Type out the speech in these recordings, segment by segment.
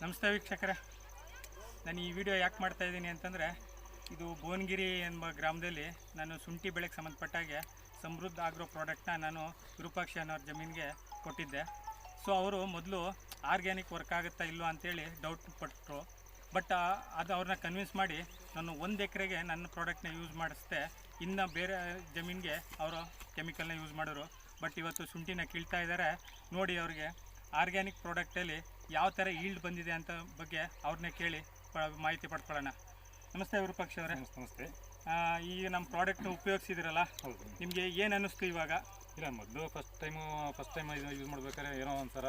ನಮಸ್ತೆ ವೀಕ್ಷಕರೇ. ನಾನು ಈ ವಿಡಿಯೋ ಯಾಕೆ ಮಾಡ್ತಾ ಇದ್ದೀನಿ ಅಂತಂದರೆ, ಇದು ಭುವನಗಿರಿ ಎಂಬ ಗ್ರಾಮದಲ್ಲಿ ನಾನು ಶುಂಠಿ ಬೆಳೆಗೆ ಸಂಬಂಧಪಟ್ಟಾಗೆ ಸಮೃದ್ಧ ಆಗ್ರೋ ಪ್ರಾಡಕ್ಟ್ನ ನಾನು ವಿರೂಪಾಕ್ಷಿ ಅನ್ನೋರ ಜಮೀನಿಗೆ ಕೊಟ್ಟಿದ್ದೆ. ಸೊ ಅವರು ಮೊದಲು ಆರ್ಗ್ಯಾನಿಕ್ ವರ್ಕ್ ಆಗುತ್ತಾ ಇಲ್ವಾ ಅಂತೇಳಿ ಡೌಟ್ ಪಟ್ಟರು ಬಟ್ ಅದು ಅವ್ರನ್ನ ಕನ್ವಿನ್ಸ್ ಮಾಡಿ ನಾನು ಒಂದು ಎಕರೆಗೆ ನನ್ನ ಪ್ರಾಡಕ್ಟ್ನ ಯೂಸ್ ಮಾಡಿಸ್ದೆ. ಇನ್ನು ಬೇರೆ ಜಮೀನಿಗೆ ಅವರು ಕೆಮಿಕಲ್ನ ಯೂಸ್ ಮಾಡೋರು ಬಟ್ ಇವತ್ತು ಶುಂಠಿನ ಕೀಳ್ತಾ ಇದ್ದಾರೆ ನೋಡಿ ಅವ್ರಿಗೆ ಆರ್ಗ್ಯಾನಿಕ್ ಪ್ರಾಡಕ್ಟಲ್ಲಿ ಯಾವ ಥರ ಈಲ್ಡ್ ಬಂದಿದೆ ಅಂತ ಬಗ್ಗೆ ಅವ್ರನ್ನೇ ಕೇಳಿ ಮಾಹಿತಿ ಪಡ್ಕೊಳ್ಳೋಣ. ನಮಸ್ತೆ ವಿರೂಪಾಕ್ಷ ಅವರೇ. ನಮಸ್ತೆ ಈ ಈಗ ನಮ್ಮ ಪ್ರಾಡಕ್ಟ್ನ ಉಪಯೋಗಿಸಿದಿರಲ್ಲ? ಹೌದು. ನಿಮಗೆ ಏನು ಅನ್ನಿಸ್ತು ಇವಾಗ? ಇಲ್ಲ ಮೊದಲು ಫಸ್ಟ್ ಟೈಮು ಫಸ್ಟ್ ಟೈಮ್ ಇದು ಯೂಸ್ ಮಾಡ್ಬೇಕಾದ್ರೆ ಏನೋ ಒಂಥರ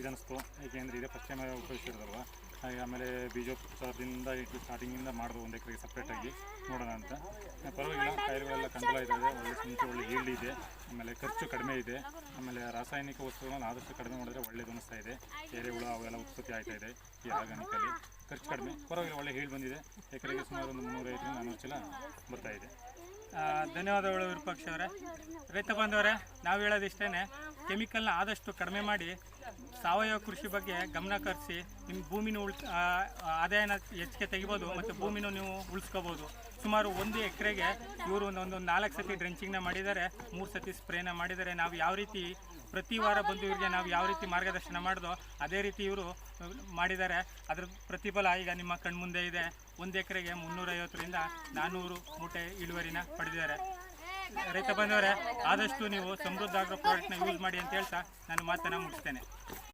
ಇದನ್ನಿಸ್ತು ಏಕೆಂದರೆ ಇದೇ. ಫಸ್ಟ್ ಟೈಮ್ ಉಪಯೋಗಿಸಿರೋದಲ್ವ? ಹಾಗೆ ಆಮೇಲೆ ಬೀಜೋಪಚಾರದಿಂದ ಸ್ಟಾರ್ಟಿಂಗಿಂದ ಮಾಡೋದು ಒಂದು ಎಕರೆಗೆ ಸಪ್ರೇಟಾಗಿ ನೋಡೋಣ ಅಂತ. ಪರವಾಗಿಲ್ಲ. ಕಾಯಿಲೆಗಳೆಲ್ಲ ಕಂಟ್ರೋಲ್ ಇದ್ದಾವೆ ಒಳ್ಳೆ ಸಂಖ್ಯೆ ಒಳ್ಳೆ ಈಲ್ಡ್ ಇದೆ. ಆಮೇಲೆ ಖರ್ಚು ಕಡಿಮೆ ಇದೆ. ಆಮೇಲೆ ರಾಸಾಯನಿಕ ವಸ್ತುಗಳನ್ನು ಆದಷ್ಟು ಕಡಿಮೆ ಮಾಡಿದ್ರೆ ಒಳ್ಳೇದು ಅನಿಸ್ತಾ ಇದೆ. ಎರೆಹುಳ ಅವೆಲ್ಲ ಉತ್ಪತ್ತಿ ಆಗ್ತಾ ಇದೆ ಈ ಆರ್ಗಾನಿಕಲ್ಲಿ ಖರ್ಚು ಕಡಿಮೆ. ಪರವಾಗಿಲ್ಲ, ಒಳ್ಳೆ ಹೀಳ್ ಬಂದಿದೆ. ಎಕರೆಗೆ ಸುಮಾರು ಒಂದು ಮುನ್ನೂರೈದರಿಂದ ನಾನ್ನೂರು ಚೀಲ ಬರ್ತಾ ಇದೆ. ಧನ್ಯವಾದಗಳು ವಿರೂಪಾಕ್ಷ ಅವರೇ. ರೈತ ಬಂದವರೇ ನಾವು ಹೇಳೋದಿಷ್ಟೇ ಕೆಮಿಕಲ್ನ ಆದಷ್ಟು ಕಡಿಮೆ ಮಾಡಿ ಸಾವಯವ ಕೃಷಿ ಬಗ್ಗೆ ಗಮನ ಕರೆಸಿ ನಿಮ್ಮ ಭೂಮಿನೂ ಉಳ್ ಆದಾಯನ ಹೆಚ್ಚಿಗೆ ತೆಗಿಬೋದು ಮತ್ತು ಭೂಮಿನೂ ನೀವು ಉಳಿಸ್ಕೋಬೋದು. ಸುಮಾರು ಒಂದು ಎಕರೆಗೆ ಇವರು ಒಂದು ನಾಲ್ಕು ಸತಿ ಡ್ರೆಂಚಿಂಗ್ನ ಮಾಡಿದ್ದಾರೆ, ಮೂರು ಸತಿ ಸ್ಪ್ರೇನ ಮಾಡಿದ್ದಾರೆ. ನಾವು ಯಾವ ರೀತಿ ಪ್ರತಿ ವಾರ ಬಂದು ಇವರಿಗೆ ನಾವು ಯಾವ ರೀತಿ ಮಾರ್ಗದರ್ಶನ ಮಾಡಿದೋ ಅದೇ ರೀತಿ ಇವರು ಮಾಡಿದ್ದಾರೆ. ಅದ್ರ ಪ್ರತಿಫಲ ಈಗ ನಿಮ್ಮ ಕಣ್ಮುಂದೆ ಇದೆ. ಒಂದು ಎಕರೆಗೆ ಮುನ್ನೂರೈವತ್ತರಿಂದ ನಾನ್ನೂರು ಮೂಟೆ ಇಳುವರಿನ ಪಡೆದಿದ್ದಾರೆ. ರೈತ ಬಂದವರೇ ಆದಷ್ಟು ನೀವು ಸಮೃದ್ಧ ಆಗೋ ಪ್ರಾಡಕ್ಟ್ನ ಯೂಸ್ ಮಾಡಿ ಅಂತ ಹೇಳ್ತಾ ನಾನು ಮಾತನ್ನು ಮುಗಿಸ್ತೇನೆ.